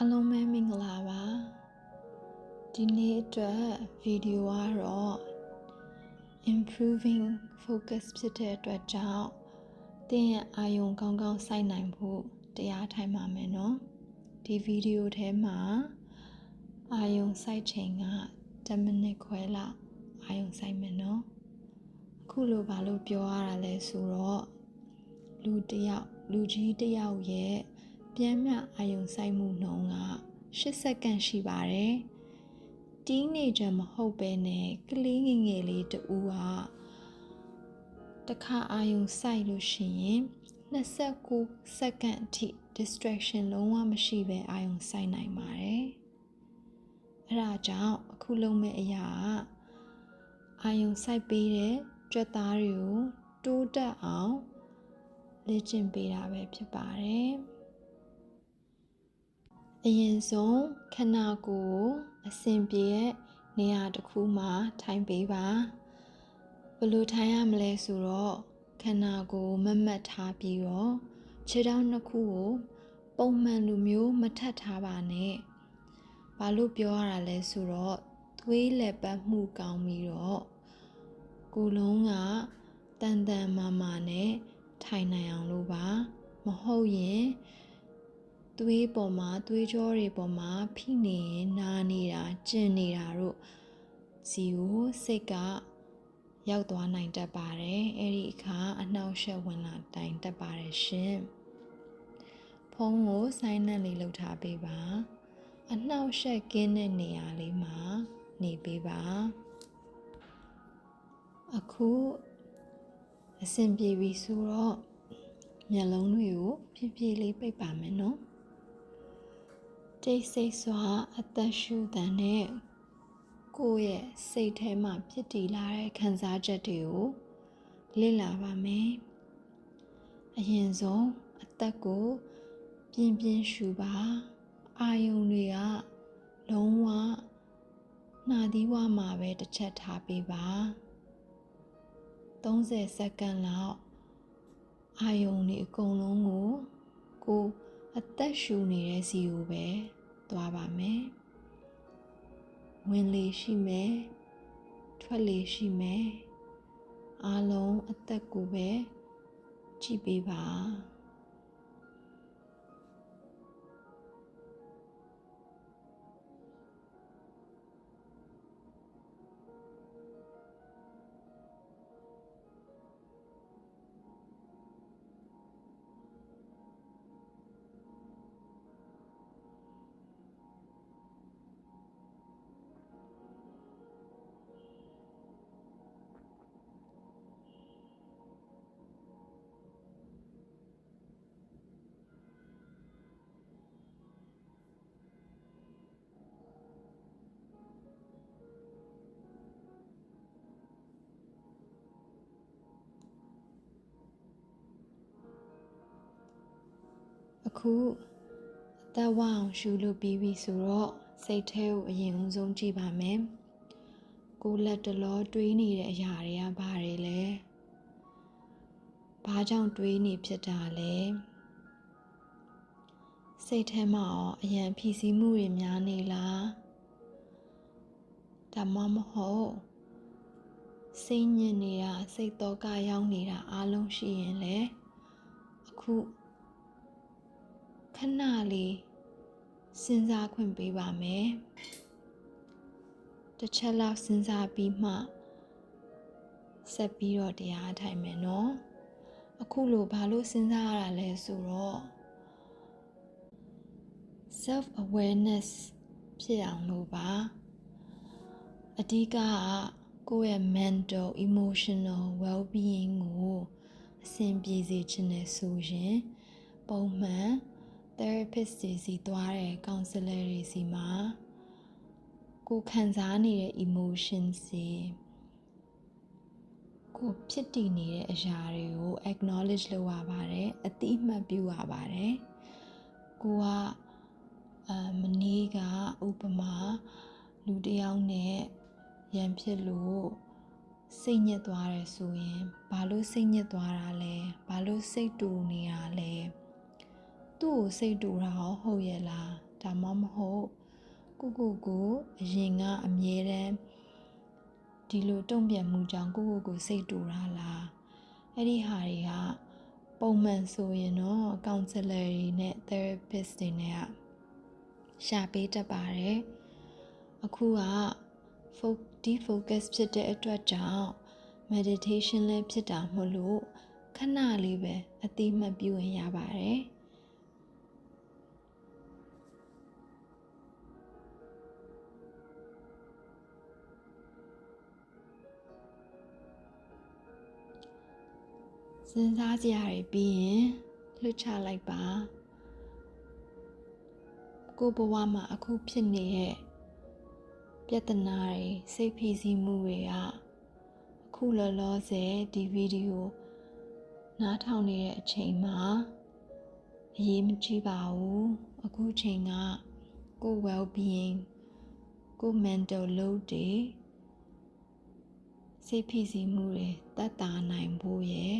အားလုံးပဲမင်္ဂလာပါဒီနေ့အတွက်ဗီဒီယိုကတော့ improving focus ဖြစ်တဲ့အတွက်ကြောင့်တင်းရဲ့အာယုံကောင်းကောင်းစိုက်နိုင်ဖို့တရားထိုင်ပါမယ်နော်ဒီဗီဒီယိုထဲမှာအာယုံစိုက်ချိန်က10မိနစ်ခွဲလောက်အာယုံစိုက်မယ်နော်အခုလိုဘာလို့ပြောရတာလဲဆိုတော့လူတစ်ယောက်လူကြီးတစ်ယောက်ရဲ့ ပြင်းမြအာယုံစိုက်မှုနှုန်းက8စက္ကန့်ရှိပါတယ်။တီးနေကြမဟုတ်ပဲနဲ့ကလေးငယ်ငယ်လေးတူကတစ်ခါအာယုံစိုက်လို့ရှိရင်29စက္ကန့်အထိ distraction လုံးဝမရှိပဲအာယုံစိုက်နိုင်ပါတယ်။အဲဒါကြောင့်အခုလုံးမဲ့အရာကအာယုံစိုက်ပေးတဲ့ကြွက်သားတွေကိုတိုးတက်အောင်လေ့ကျင့်ပေးတာပဲဖြစ်ပါတယ်။ အရင်ဆုံးခန္ဓာကိုယ်အစဉ်ပြေတဲ့နေရာတစ်ခုမှာထိုင်ပေးပါဘယ်လိုထိုင်ရမလဲဆိုတော့ခန္ဓာကိုယ်မမတ်ထားပြီးတော့ခြေထောက်နှစ်ခုကိုပုံမှန်လိုမျိုးမထပ်ထားပါနဲ့ဘာလို့ပြောရတာလဲဆိုတော့သွေးလက်ပတ်မှုကောင်းပြီးတော့ကိုယ်လုံးကတန်တန်မာမာနဲ့ထိုင်နိုင်အောင်လို့ပါ မဟုတ်ရင် သွေးပေါ်မှာသွေးကြောတွေပေါ်မှာဖိနေရင်နာနေတာကျင်နေတာတို့စီကိုစိတ်ကရောက်သွားနိုင်တတ်ပါတယ်အဲ့ဒီအခါအနှောက်အယှက်ဝင်လာတိုင်တတ်ပါတယ်ရှင်ဖုန်းကိုဆိုင်းနှံ့လေးလှုပ်ထားပေးပါအနှောက်အယှက်ကင်းတဲ့နေရာလေးမှာ နေပေးပါအခုအဆင်ပြေပြီဆိုတော့မျက်လုံးတွေကိုဖြည်းဖြည်းလေးပိတ်ပါမယ်နော် တိတ်ဆိတ်စွာအသက်ရှူတန်နဲ့ကိုယ့်ရဲ့စိတ်ထဲမှာဖြစ်တည်လာတဲ့ခံစားချက်တွေကိုလေ့လာပါမယ်။အရင်ဆုံးအသက်ကိုပြင်းပြင်းရှူပါအာယုံတွေကလုံးဝနှာသီးဝမှာပဲတစ်ချက်ထားပေးပါ30စက္ကန့်လောက်အာယုံတွေအကုန်လုံးကိုကိုအသက်ရှူနေတဲ့စီကိုပဲ သွားပါမယ်ဝင်လေရှိမယ်ထွက်လေရှိမယ်အားလုံးအသက်ကိုပဲကြည့်ပေးပါ အခုအသက်ဝအောင်ရှူလို့ပြီးပြီဆိုတော့စိတ်ထဲကိုအရင်အဆုံးကြည့်ပါမယ်ကိုလက်တလောတွေးနေတဲ့အရာတွေကဘာတွေလဲဘာကြောင့်တွေးနေဖြစ်တာလဲစိတ်ထဲမှာရောအရန်ဖြီးစည်းမှုတွေများနေလားဒါမှမဟုတ်စိတ်ညစ်နေတာစိတ်တော့ကရောက်နေတာအားလုံးရှိရင်လေအခု ခဏလေးစဉ်းစားခွင့်ပေးပါမယ်တစ်ချက်လောက်စဉ်းစားပြီးမှဆက်ပြီးတော့တရားထိုင်မယ်နော်အခုလိုဘာလို့စဉ်းစားရတာလဲဆိုတော့ self awareness ဖြစ်အောင်လို့ပါအဓိကကကိုယ့်ရဲ့ mental emotional well being ကိုအဆင်ပြေစေချင်တယ်ဆိုရင်ပုံမှန် therapist တွေစီသွားတယ် counselor တွေစီမှာကိုခံစားနေတဲ့ emotions တွေကိုဖြစ်တည်နေတဲ့အရာတွေကို acknowledge လုပ်ရပါတယ်အတိအမှတ်ပြုရပါတယ်ကိုကအာမနေ့ကဥပမာလူတယောက်နဲ့ရန်ဖြစ်လို့စိတ်ညစ်သွားတယ်ဆိုရင်ဘာလို့စိတ်ညစ်သွားတာလဲဘာလို့စိတ်တူနေရလဲ သူ့ကိုစိတ်တူတာဟောဟုတ်ရဲ့လားဒါမှမဟုတ်ကိုကိုကိုအရင်ကအမြဲတမ်းဒီလိုတုံ့ပြန်မှုကြောင့်ကိုကိုကိုစိတ်တူတာလားအဲ့ဒီဟာတွေကပုံမှန်ဆိုရင်တော့ counselor တွေနဲ့ therapist တွေနဲ့ကရှာပေးတတ်ပါတယ်အခုက defocus ဖြစ်တဲ့အတွက်ကြောင့် meditation လည်းဖြစ်တာမဟုတ်လို့ခဏလေးပဲအတိမတ်ပြုရင်ရပါတယ် စဉ်းစားစရာတွေပြီးရင်လွှတ်ချလိုက်ပါကိုဘဝမှာအခုဖြစ်နေတဲ့ပြဿနာတွေစိတ်ဖိစီးမှုတွေကအခုလောလောဆယ်ဒီဗီဒီယိုနားထောင်နေတဲ့အချိန်မှာအရေးမကြီးပါဘူးအခုချိန်ကကို well being ကို mental load တွေစိတ်ဖိစီးမှုတွေတတ်တာနိုင်ဖို့ရယ်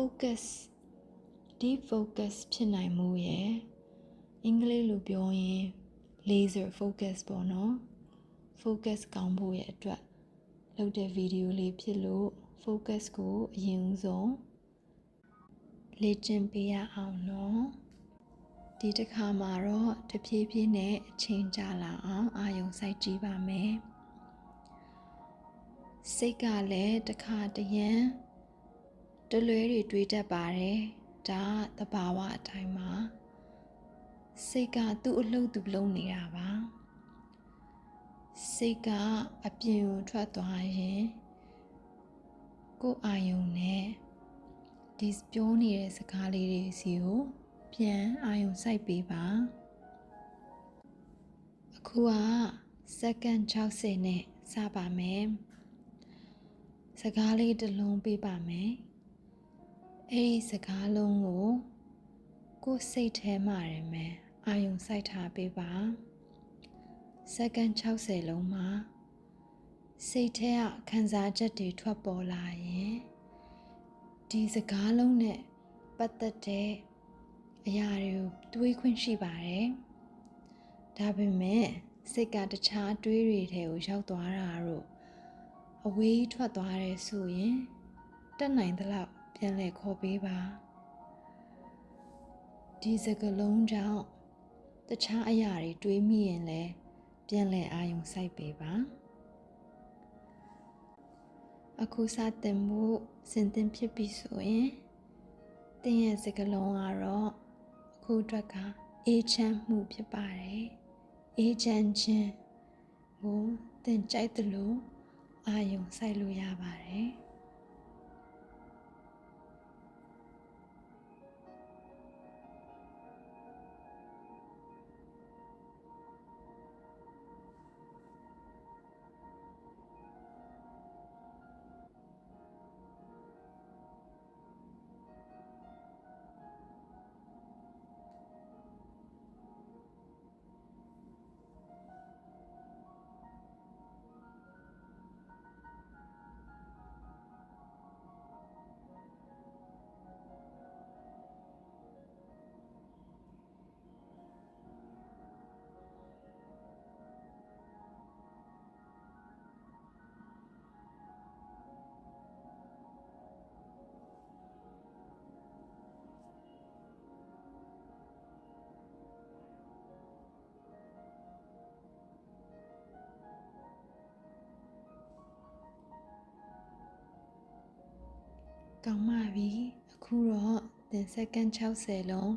focus deep focus ဖြစ်နိုင်မှုရယ်အင်္ဂလိပ်လိုပြောရင် laser focus ပေါ့နော် focus ကောင်းဖို့ရဲ့အတွက်လုပ်တဲ့ဗီဒီယိုလေးဖြစ်လို့ focus ကိုအရင်ဦးဆုံးလေ့ကျင့်ပေးရအောင်နော်ဒီတစ်ခါမှာတော့တဖြည်းဖြည်းနဲ့အချိန်ကြာလာအောင်အာယုံစိုက်ကြည့်ပါမယ်စိတ်ကလည်းတစ်ခါတရံ တလွဲတွေတွေးတတ်ပါတယ်ဒါသဘာဝအတိုင်းပါစိတ်ကသူ့အလုပ်သူလုပ်နေတာပါစိတ်ကအပြင်ကိုထွက်သွားရင်ကိုယ်အာယုံနဲ့ဒီပြောနေတဲ့စကားလေးတွေစီကိုပြန်အာယုံစိုက်ပေးပါအခုကစက္ကန့်60နဲ့စပါမယ်စကားလေးတစ်လုံးပေးပါမယ် အဲ့ဒီစကားလုံးကိုကိုယ်စိတ်ထဲမှာရမယ်အာယုံစိုက်ထားပေးပါစက္ကန့်60လုံးမှာစိတ်ထဲကခံစားချက်တွေထွက်ပေါ်လာရင်ဒီစကားလုံးနဲ့ပတ်သက်တဲ့အရာတွေကိုတွေးခွင့်ရှိပါတယ်ဒါပေမဲ့စိတ်ကတခြားတွေးတွေထဲကိုရောက်သွားတာတော့အဝေးထွက်သွားတယ်ဆိုရင်တက်နိုင်သလောက် ပြန်လည်ခေါ်ပေးပါဒီစကလုံးကြောင့်တခြားအရာတွေတွေးမိရင်လည်းပြန်လည်အာရုံစိုက်ပေးပါအခုစတင်မှုစင်တင်ဖြစ်ပြီဆိုရင်တင်းရဲ့စကလုံးကတော့အခုအတွက်ကအေးချမ်းမှုဖြစ်ပါတယ်အေးချမ်းခြင်းကိုတင်ကြိုက်တယ်လို့အာယုံစိုက်လို့ရပါတယ် ကောင်းပါပြီအခုတော့သင်စက္ကန့်60လုံး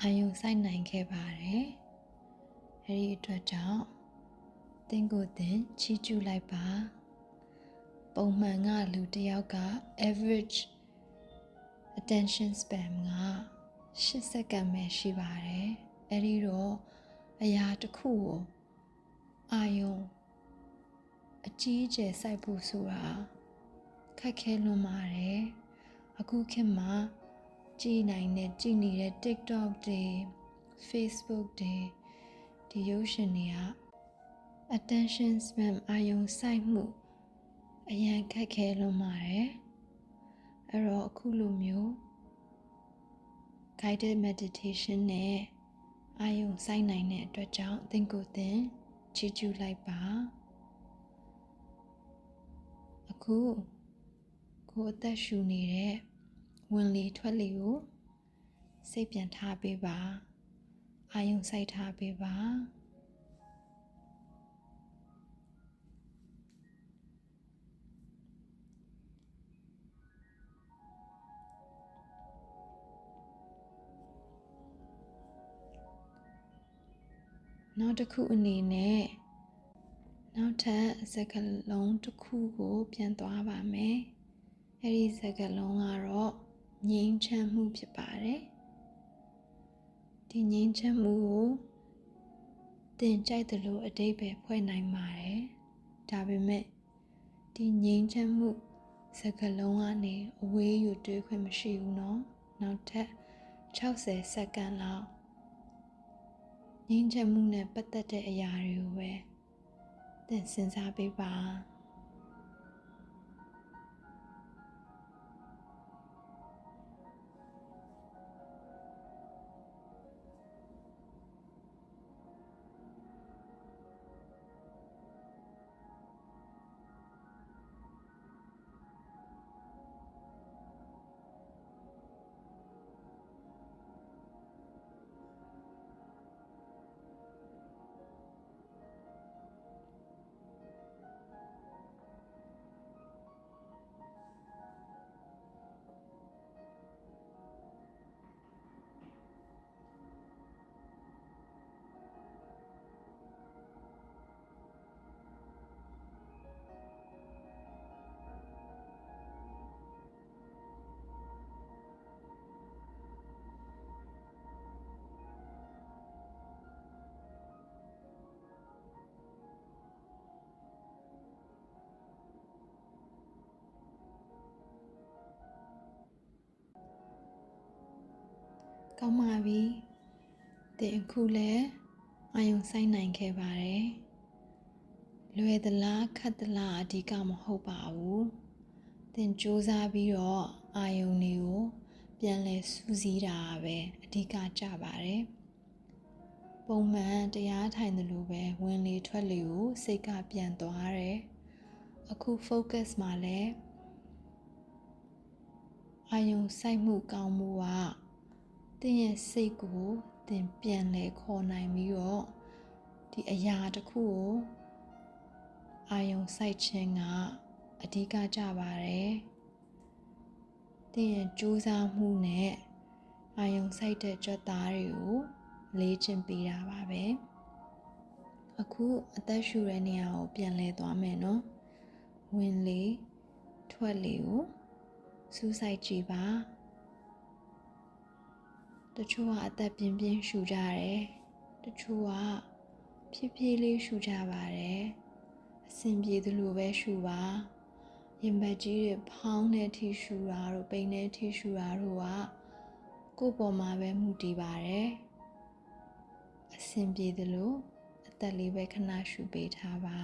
အာယုံစိုက်နိုင်ခဲ့ပါတယ်အဲဒီအတွက်ကြောင့်သင်ကိုသင်ချီးကျူးလိုက်ပါပုံမှန်ကလူတစ်ယောက်က average attention span က8စက္ကန့်ပဲရှိပါတယ်အဲ့ဒီတော့အရာတစ်ခုကိုအာယုံအကြီးအကျယ်စိုက်ဖို့ဆိုတာ ခက်ခဲလွန်ပါတယ်အခုခေတ်မှာကြည်နိုင်တဲ့ကြည်နေတဲ့ TikTok တွေ Facebook တွေဒီရုပ်ရှင်တွေက attention span အာယုံစိုက်မှုအရန်ခက်ခဲလွန်ပါတယ်အဲ့တော့အခုလိုမျိုး guided meditation နဲ့အာယုံစိုက်နိုင်တဲ့အတွက်ကြောင့်သင်ကိုယ်သင်ချီးကျူးလိုက်ပါအခု ကိုယ်အသက်ရှူနေတဲ့ဝင်လေထွက်လေကိုစိတ်ပြန်ထားပေးပါအာယုံစိုက်ထားပေးပါနောက်တစ်ခုအနေနဲ့နောက်ထပ်စကားလုံးတစ်ခုကိုပြန်သွားပါမယ်။ အဲ့ဒီစကားလုံးကတော့ငြိမ်းချမ်းမှုဖြစ်ပါတယ်။ဒီငြိမ်းချမ်းမှုကိုသင်ကြိုက်သလိုအတိတ်ပဲဖွဲ့နိုင်ပါတယ်။ဒါပေမဲ့ဒီငြိမ်းချမ်းမှုစကားလုံးကနေအဝေးယူတွေးခွင့်မရှိဘူးเนาะ။နောက်ထပ်60စက္ကန့်လောက်ငြင်းချမှုနဲ့ပတ်သက်တဲ့အရာတွေကိုပဲသင်စဉ်းစားပေးပါ ကောင်းပါပြီသင်အခုလည်းအာယုံဆိုင်နိုင်ခဲ့ပါတယ်လွယ်သလားခက်သလားအဓိကမဟုတ်ပါဘူးသင်စူးစမ်းပြီးတော့အာယုံတွေကိုပြန်လဲစူးစီးတာပဲအဓိကကြပါတယ်ပုံမှန်တရားထိုင်တယ်လို့ပဲဝင်လေထွက်လေကိုစိတ်ကပြန်သွားတယ်အခု focus မှာလဲအာယုံစိုက်မှုကောင်းမှုက တင်းရဲ့စိတ်ကိုတင်ပြန်လဲခေါ်နိုင်ပြီးတော့ဒီအရာတစ်ခုကိုအာယုံစိုက်ခြင်းကအဓိကကြပါတယ်တင်းရဲ့ကြိုးစားမှုနဲ့အာယုံစိုက်တဲ့ကြွက်သားတွေကိုလေးချင်ပေးတာပါပဲအခုအသက်ရှူတဲ့နေရာကိုပြန်လဲသွားမယ်နော်ဝင်လေထွက်လေကိုစူးစိုက်ကြည့်ပါ တချို့ကအသက်ပြင်းပြင်းရှူကြတယ်တချို့ကဖြည်းဖြည်းလေးရှူကြပါတယ်အဆင်ပြေသလိုပဲရှူပါရင်ဘတ်ကြီးတွေဖောင်းတဲ့ထိရှူတာတို့ပိန်တဲ့ထိရှူတာတို့ကကိုယ့်ပေါ်မှာပဲမူတည်ပါတယ်အဆင်ပြေသလိုအသက်လေးပဲခဏရှူပေးထားပါ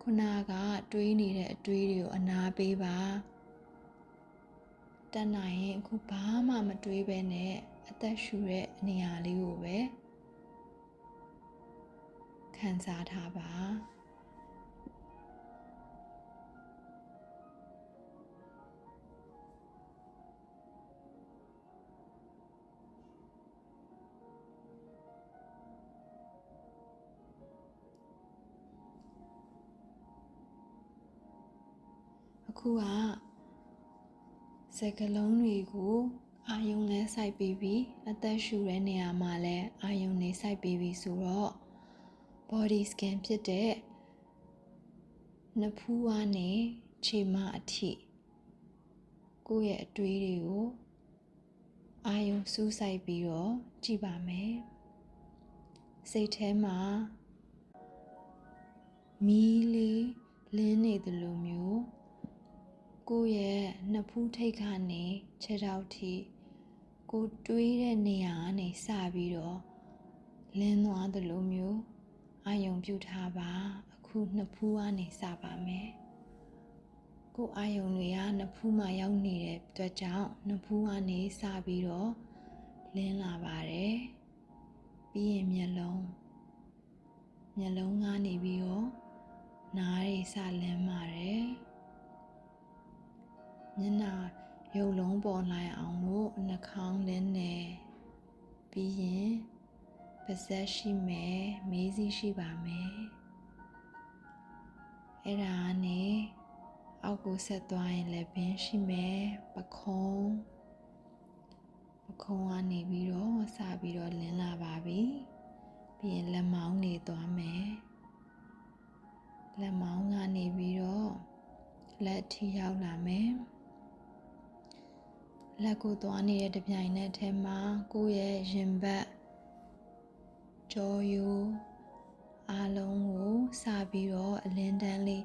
ခုနကတွေးနေတဲ့အတွေးတွေကိုအနာပေးပါ တတ်နိုင်ရင်အခုဘာမှမတွေးပဲနဲ့အသက်ရှူတဲ့နေရာလေးကိုပဲခံစားထားပါအခုက စကလုံးတွေကိုအာယုံလဲစိုက်ပြီးပြီအသက်ရှူတဲ့နေရာမှာလဲအာယုံနေစိုက်ပြီးပြီဆိုတော့ body scan ဖြစ်တဲ့နဖူးဝါးနဲ့ခြေမအထိကိုယ့်ရဲ့အတွေးတွေကိုအာယုံစူးစိုက်ပြီးတော့ကြည့်ပါမယ်စိတ်ထဲမှာမီးလေးလင်းနေတယ်လို့မျိုး ကိုယ့်ရဲ့နှစ်ဖူးထိတ်ခါနေခြေထောက်ထိကိုတွေးတဲ့နေရာကနေစပြီးတော့လင်းသွားသလိုမျိုးအာယုံပြုထားပါအခုနှစ်ဖူးကနေစပါမယ်ကိုအာယုံတွေကနှစ်ဖူးမှာရောက်နေတဲ့အတွက်ကြောင့်နှစ်ဖူးကနေစပြီးတော့လင်းလာပါတယ်ပြီးရင်မျက်လုံးမျက်လုံးကနေပြီးတော့နားတွေစလန်းပါတယ် မျက်နှာရုပ်လုံးပေါ်လိုက်အောင်လို့နှာခေါင်းလင်းနေပြီးရင်ပါးစပ်ရှိမယ်မေးစီရှိပါမယ်အဲ့ဒါကနေအောက်ကိုဆက်သွားရင်လည်းဘင်းရှိမယ်ပခုံးပခုံးကနေပြီးတော့စပြီးတော့လင်းလာပါပြီပြီးရင်လက်မောင်းနေသွားမယ်လက်မောင်းကနေပြီးတော့လက်ထိရောက်လာမယ် လက်ကိုသွားနေတဲ့တပြိုင်နက်တည်းမှာကိုယ့်ရဲ့ရင်ဘတ်ကြောရိုးအားလုံးကိုစပြီးတော့အလင်းတန်းလေး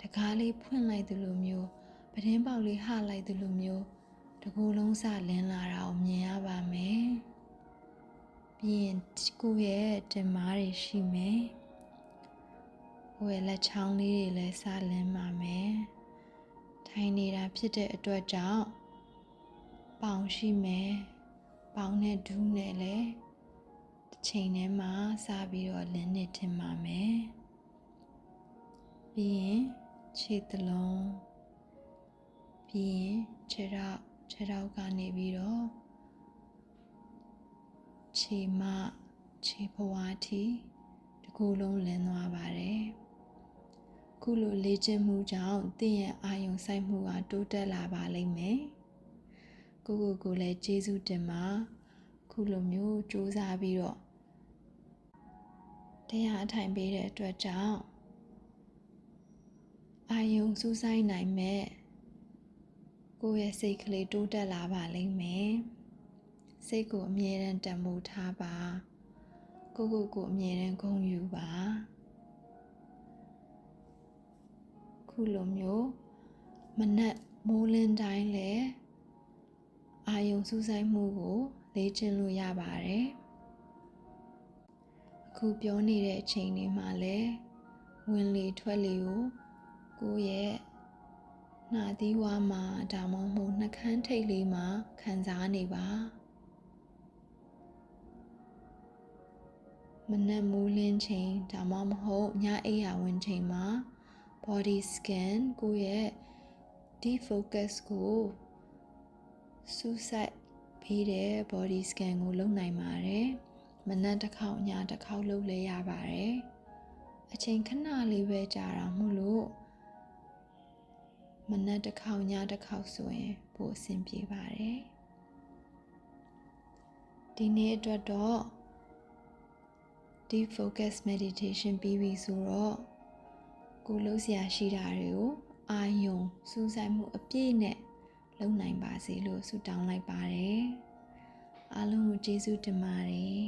တကားလေးဖွင့်လိုက်သလိုမျိုးပတင်းပေါက်လေးဟလိုက်သလိုမျိုးတကူလုံးစလင်းလာတာကိုမြင်ရပါမယ်ပြီးရင်ကိုယ့်ရဲ့တင်မားတွေရှိမယ်ကိုယ့်ရဲ့လက်ချောင်းလေးတွေလည်းစလင်းပါမယ်ထိုင်နေတာဖြစ်တဲ့အတွက်ကြောင့် ပေါင်ရှိမယ်ပေါင်နဲ့ဒူးနဲ့လည်းတစ်ချိန်ထဲမှာစပြီးတော့လင်းနေထင်ပါမယ်ပြီးရင်ခြေသလုံးပြီးရင်ခြေထောက်ခြေထောက်ကနေပြီးတော့ခြေမခြေဘဝထိတကူလုံးလင်းသွားပါတယ်ခုလိုလေ့ကျင့်မှုကြောင့်သင်ရဲ့အာယုံစိုက်မှုကတိုးတက်လာပါလိမ့်မယ် ကိုကိုကိုလည်းကျေးဇူးတင်ပါခုလိုမျိုးစူးစမ်းပြီးတော့တရားအထိုင်ပေးတဲ့အတွက်ကြောင့်အာယုံစူးစိုက်နိုင်မဲ့ကိုယ့်ရဲ့စိတ်ကလေးတိုးတက်လာပါလိမ့်မယ်စိတ်ကိုအမြဲတမ်းတန်ဖိုးထားပါကိုကိုကိုအမြဲတမ်းဂုဏ်ယူပါခုလိုမျိုးမနက်မိုးလင်းတိုင်းလဲ အာယုံစူးစိုက်မှုကိုလေ့ကျင့်လို့ရပါတယ်အခုပြောနေတဲ့အချိန်လေးမှာလဲဝင်လေထွက်လေကိုကိုယ့်ရဲ့နှာသီးဝါးမှာဒါမှမဟုတ်နှာခမ်းထိပ်လေးမှာခံစားနေပါမနက်မိုးလင်းချိန်ဒါမှမဟုတ်ညအိယာဝင်ချိန်မှာ body scan ကိုယ့်ရဲ့ deep focus ကို စူးစိုက်ပေးတဲ့ body scan ကိုလုပ်နိုင်ပါတယ်မနက်တစ်ခေါက်ညတစ်ခေါက်လုပ်လဲရပါတယ်အချိန်ခဏလေးပဲကြာတာမို့လို့မနက်တစ်ခေါက်ညတစ်ခေါက်ဆိုရင်ပိုအဆင်ပြေပါတယ်ဒီနေ့အတွက်တော့ deep focus meditation ပြီးပြီဆိုတော့ကိုလှုပ်ရှားရှိတာတွေကိုအာယုံစူးစိုက်မှုအပြည့်နဲ့ လုပ်နိုင်ပါစေလို့ဆုတောင်းလိုက်ပါတယ်အားလုံးကိုကျေးဇူးတင်ပါတယ်